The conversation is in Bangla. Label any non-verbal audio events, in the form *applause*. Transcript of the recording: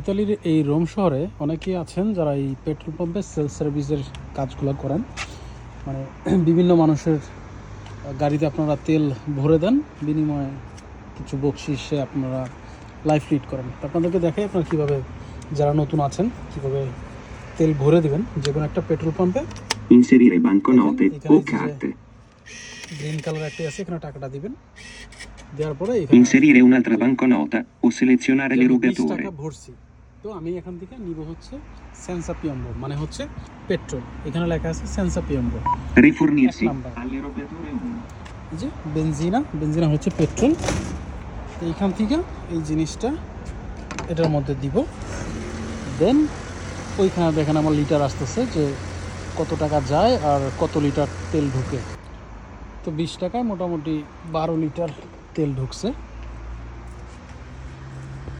ইতালির এই রোম শহরে অনেকেই আছেন যারা এই পেট্রোল পাম্পে সেলস সার্ভিসের কাজগুলো করেন। মানে *clears throat* বিভিন্ন মানুষের গাড়িতে আপনারা তেল ভরে দেন বিনিময়ে কিছু বকশিসে আপনারা লাইফ লিড করেন। তো আপনাদেরকে দেখাই আপনারা কীভাবে যারা নতুন আছেন কীভাবে তেল ভরে দিবেন যে কোনো একটা পেট্রোল পাম্পে। Eccolo, গ্রিন কালার একটা আছে এখানে টাকাটা দিবেন। Inserire un'altra banconota o selezionare le আমি 20 rubature. টাকা ভরছি তো আমি এখান থেকে নিব হচ্ছে সেন্সা পিয়াম্বো মানে হচ্ছে পেট্রোল এখানে লেখা আছে সেন্সা পিয়াম্বো Rifornirsi Ecco, number. alle rubature 1. এই যে বেনজিনা বেনজিনা হচ্ছে পেট্রোল তো এইখান থেকে এই জিনিসটা এটার মধ্যে দিব দেন ওইখানে দেখেন আমার লিটার আসতেছে যে কত টাকা যায় আর কত লিটার তেল ঢুকে তো বিশ টাকায় মোটামুটি বারো লিটার তেল ঢুকছে।